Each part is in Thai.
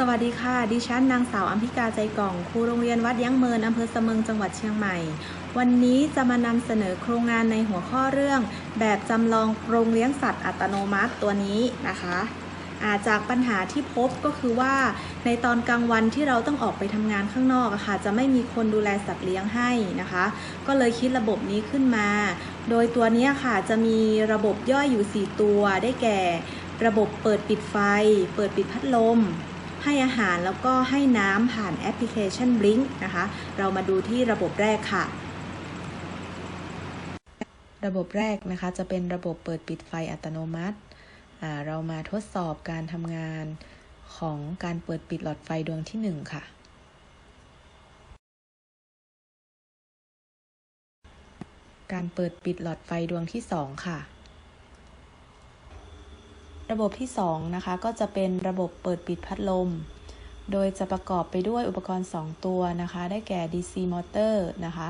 สวัสดีค่ะ ดิฉันนางสาวอัมพิกาใจกล่อง ครูโรงเรียนวัดยั้งเมินอำเภอเสมิงจังหวัดเชียงใหม่ วันนี้จะมานำเสนอโครงงานในหัวข้อเรื่อง แบบจำลองโรงเลี้ยงสัตว์อัตโนมัติตัวนี้นะคะาจากปัญหาที่พบก็คือว่า ในตอนกลางวันที่เราต้องออกไปทำงานข้างนอกอะค่ะ จะไม่มีคนดูแลสัตว์เลี้ยงให้นะคะ ก็เลยคิดระบบนี้ขึ้นมา โดยตัวนี้ค่ะจะมีระบบย่อยอยู่ 4 ตัวได้แก่ ระบบเปิดปิดไฟ เปิดปิดพัดลม ให้อาหารแล้วก็ให้น้ำผ่านแอปพลิเคชัน Blink นะคะ เรามาดูที่ระบบแรกค่ะ ระบบแรกนะคะจะเป็นระบบเปิดปิดไฟอัตโนมัติ เรามาทดสอบการทำงานของการเปิดปิดหลอดไฟดวงที่ 1 ค่ะการเปิดปิดหลอดไฟดวงที่ 2 ค่ะ ระบบที่ 2 นะคะ ก็จะเป็นระบบเปิดปิดพัดลม โดยจะประกอบไปด้วยอุปกรณ์ 2 ตัวนะคะ ได้แก่ DC motor นะคะ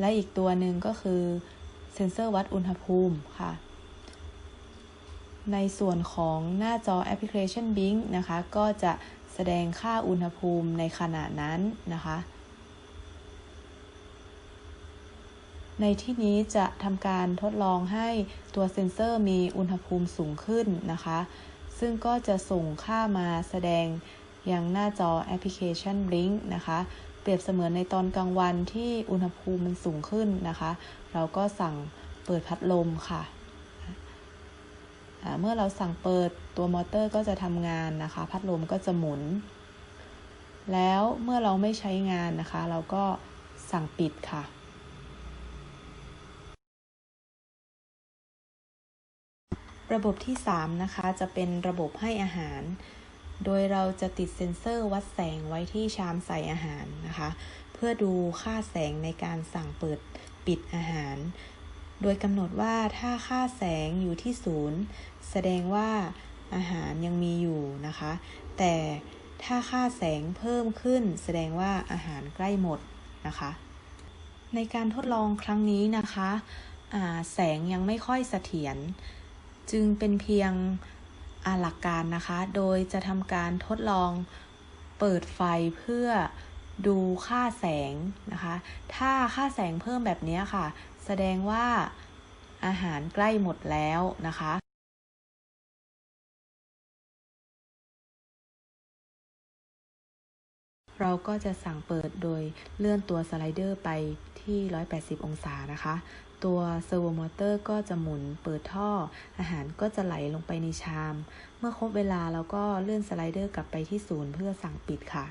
และอีกตัวหนึ่งก็คือเซ็นเซอร์วัดอุณหภูมิค่ะ ในส่วนของหน้าจอแอปพลิเคชัน Blink นะคะ ก็จะแสดงค่าอุณหภูมิในขณะนั้นนะคะ ในที่นี้จะทำการทดลองให้ตัวเซ็นเซอร์มีอุณหภูมิสูงขึ้นนะคะ ซึ่งก็จะส่งค่ามาแสดงยังหน้าจอแอปพลิเคชัน Blink นะคะ เปรียบเสมือนในตอนกลางวันที่อุณหภูมิมันสูงขึ้นนะคะ เราก็สั่งเปิดพัดลมค่ะ เมื่อเราสั่งเปิดตัวมอเตอร์ก็จะทำงานนะคะ พัดลมก็จะหมุน แล้วเมื่อเราไม่ใช้งานนะคะ เราก็สั่งปิดค่ะ ระบบที่ 3 นะคะ จะเป็นระบบให้อาหาร โดยเราจะติดเซ็นเซอร์วัดแสงไว้ที่ชามใส่อาหารนะคะ เพื่อดูค่าแสงในการสั่งเปิดปิดอาหาร โดยกำหนดว่าถ้าค่าแสงอยู่ที่ศูนย์แสดงว่าอาหารยังมีอยู่นะคะ แต่ถ้าค่าแสงเพิ่มขึ้น แสดงว่าอาหารใกล้หมดนะคะ ในการทดลองครั้งนี้นะคะ แสงยังไม่ค่อยเสถียร จึงเป็นเพียงหลักการนะคะ โดยจะทำการทดลองเปิดไฟเพื่อดูค่าแสงนะคะ ถ้าค่าแสงเพิ่มแบบนี้ค่ะ แสดงว่าอาหารใกล้หมดแล้วนะคะ เราก็จะสั่งเปิดโดยเลื่อนตัวสไลเดอร์ไปที่ 180 องศานะคะ ตัวเซอร์โวมอเตอร์ก็จะหมุนเปิดท่อ อาหารก็จะไหลลงไปในชาม เมื่อครบเวลาเราก็เลื่อนสไลเดอร์กลับไปที่ศูนย์เพื่อสั่งปิดค่ะ